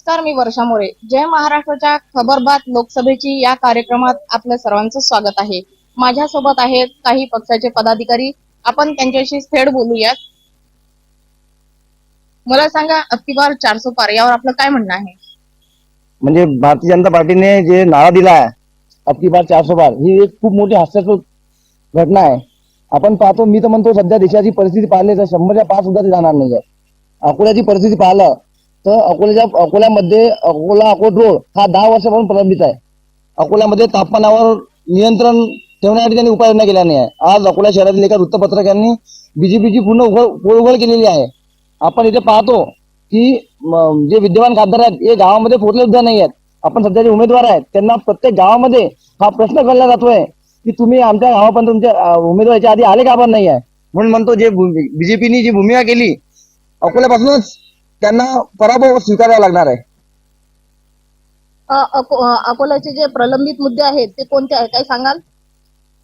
नमस्कार मी वर्षा मोरे. जय महाराष्ट्राच्या खबरबात लोकसभेची या कार्यक्रमात आपल्या सर्वांचं स्वागत आहे. माझ्यासोबत आहेत काही पक्षाचे पदाधिकारी. आपण त्यांच्याशी थेट बोलूयात. मला सांगा अबकी बार चारसो पार यावर आपलं काय म्हणणं आहे? म्हणजे भारतीय जनता पार्टीने जे नारा दिला आहे अबकी बार चारशे ही एक खूप मोठी हास्यास्पद घटना आहे. आपण पाहतो मी तर म्हणतो सध्या देशाची परिस्थिती पाहिली तर शंभरच्या पाच सुद्धा ते जाणार नाही अकोल्याची परिस्थिती पाहिलं तर अकोल्याच्या अकोल्यामध्ये अकोला अकोट रोड हा दहा वर्षापासून प्रलंबित आहे. अकोल्यामध्ये तापमानावर नियंत्रण ठेवण्यासाठी त्यांनी उपाययोजना केल्या नाही आहे. आज अकोला शहरातील एका वृत्तपत्रकांनी बीजेपीची पूर्ण उघड पोळघोळ केलेली आहे. आपण इथे पाहतो की जे विद्यमान खासदार आहेत हे गावामध्ये पोहोचले सुद्धा नाही आहेत. आपण सध्या जे उमेदवार आहेत त्यांना प्रत्येक गावामध्ये हा प्रश्न करण्यात जातोय की तुम्ही आमच्या गावापर्यंत तुमच्या उमेदवाराच्या आधी आले का आपण नाही आहे? म्हणून म्हणतो जे बीजेपीनी जी भूमिका केली अकोल्यापासूनच त्यांना पराभव स्वीकारावा लागणार आहे. अकोल्याचे जे प्रलंबित मुद्दे आहेत ते कोणते आहेत? काय सांगाल?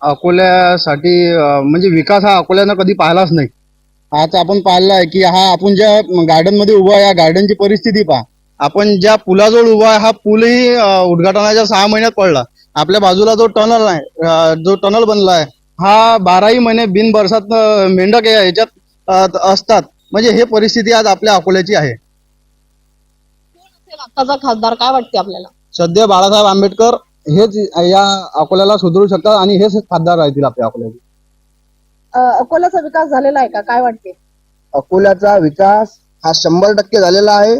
अकोल्यासाठी म्हणजे विकास हा अकोल्यानं कधी पाहिलाच नाही. आज आपण पाहिलं आहे की हा आपण ज्या गार्डनमध्ये उभा आहे या गार्डनची परिस्थिती पहा. आपण ज्या पुलाजवळ उभा आहे हा पूलही उद्घाटनाच्या सहा महिन्यात पडला. आपल्या बाजूला जो टनल आहे जो टनल बनला आहे हा बाराही महिने बिनबरसात मेंढक या- याच्यात असतात. म्हणजे हे परिस्थिती आज आपल्या अकोल्याची आहे. आताचा खासदार? काय वाटते आपल्याला? सध्या बाळासाहेब आंबेडकर हेच या अकोल्याला सुधारू शकतात आणि हेच खासदार राहतील आपल्या अकोल्याचे. अ, अकोल्याचा विकास झालेला आहे का? काय वाटते? अकोल्याचा विकास हा शंभर टक्के झालेला आहे.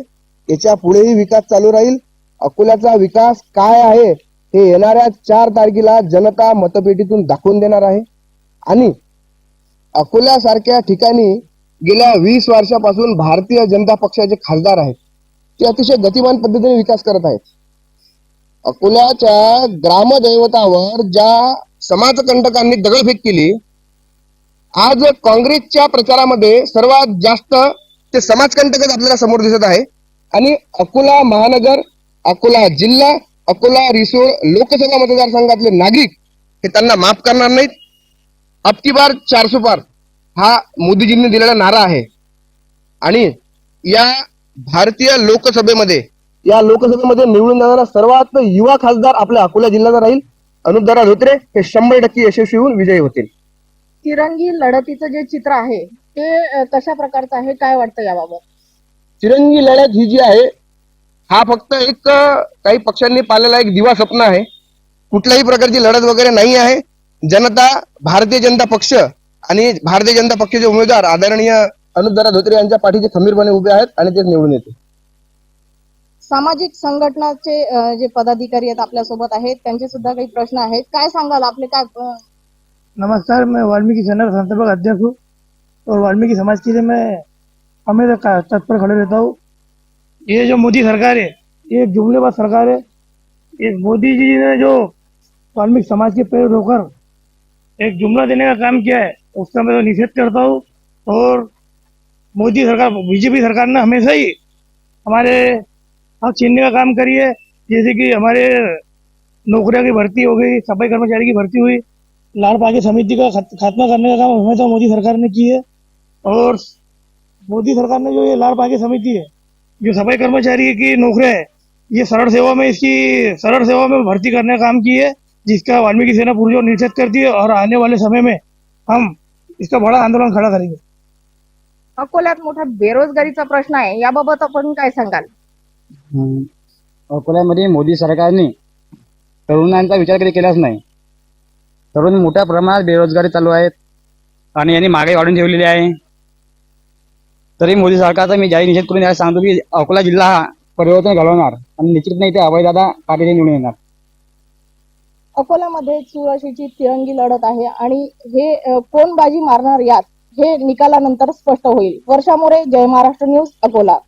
याच्या पुढेही विकास चालू राहील. अकोल्याचा विकास काय आहे हे येणाऱ्या चार तारखेला जनता मतपेटीतून दाखवून देणार आहे. आणि अकोल्यासारख्या ठिकाणी गेल्या वीस वर्षापासून भारतीय जनता पक्षाचे खासदार आहेत. ते अतिशय गतिमान पद्धतीने विकास करत आहेत. अकोल्याच्या ग्रामदैवतावर ज्या समाजकंटकांनी दगडफेक केली आज काँग्रेसच्या प्रचारामध्ये सर्वात जास्त ते समाजकंटकच आपल्याला समोर दिसत आहे. आणि अकोला महानगर अकोला जिल्हा अकोला रिसोड लोकसभा मतदारसंघातले नागरिक हे त्यांना माफ करणार नाहीत. अबकी बार चारशे पार. हा मोदीजींनी दिलेला नारा आहे. आणि या भारतीय लोकसभेमध्ये या लोकसभेमध्ये निवडून जाणारा सर्वात युवा खासदार आपल्या अकोला जिल्ह्याचा राहील. अनुपदारा धोत्रे हे शंभर टक्के यशस्वी होऊन विजयी होतील. तिरंगी लढतीचं जे चित्र आहे ते कशा प्रकारचं आहे? काय वाटतं याबाबत? तिरंगी लढत ही जी आहे हा फक्त एक काही पक्षांनी पाळलेला एक दिवा स्वप्न आहे. कुठल्याही प्रकारची लढत वगैरे नाही आहे. जनता भारतीय जनता पक्ष आणि भारतीय जनता पक्षाचे उमेदवार आदरणीय अनुपदारा धोत्रे यांच्या पाठीचे खंबीरपणे उभे आहेत आणि ते निवडून येते सामाजिक संघटनाचे जे पदाधिकारी आहेत आपल्यासोबत आहेत त्यांचे सुद्धा काही प्रश्न आहेत. काय सांगाल आपले? काय नमस्कार मैं वाल्मीकि सेना का संस्थापक अध्यक्ष हूँ और वाल्मीकि समाज के लिए मैं हमेशा का- तत्पर खड़े रहता हूँ। ये जो मोदी सरकार है ये जुमलेबाज सरकार है। एक मोदी जी ने जो वाल्मीकि समाज के पैर रोकर एक जुमला देने का काम किया है। उसका मैं तो निषेध करता हूँ। और मोदी सरकार, बीजेपी सरकार ने हमेशा ही हमारे हक छीनने का काम करी है। जैसे कि हमारे नौकरियों की भर्ती हो गई, सफ़ाई कर्मचारी की भर्ती हुई, लाल पागे समिति का खात्मा करने का काम हमेशा मोदी सरकार ने की है। और मोदी सरकार ने जो ये लाल पागे समिति है, जो सफ़ाई कर्मचारी की नौकरियाँ है, ये सरल सेवा में इसकी, सरल सेवा में भर्ती करने का काम की है, जिसका वाल्मीकि सेना पुरजोर निषेध करती है। और आने वाले समय में हम इसका बड़ा आंदोलन खड़ा करेंगे। अकोल्यात मोठा बेरोजगारीचा प्रश्न आहे याबाबत आपण काय सांगाल? अकोल्यामध्ये मोदी सरकारने तरुणांचा विचार कधी केलाच नाही. तरुण मोठ्या प्रमाणात बेरोजगारी चालू आहेत आणि यांनी महागाई वाढून ठेवलेली आहे. तरी मोदी सरकारचा मी जाहीर निषेध करून याला सांगतो की अकोला जिल्हा हा परिवर्तन घडवणार आणि निश्चित नाही ते अभयदादा पाटील हे निवडून येणार. अकोल्यामध्ये चुरशीची तिरंगी लढत आहे आणि हे कोण बाजी मारणार यात हे निकालानंतर स्पष्ट होईल. वर्षा मोरे जय महाराष्ट्र न्यूज अकोला.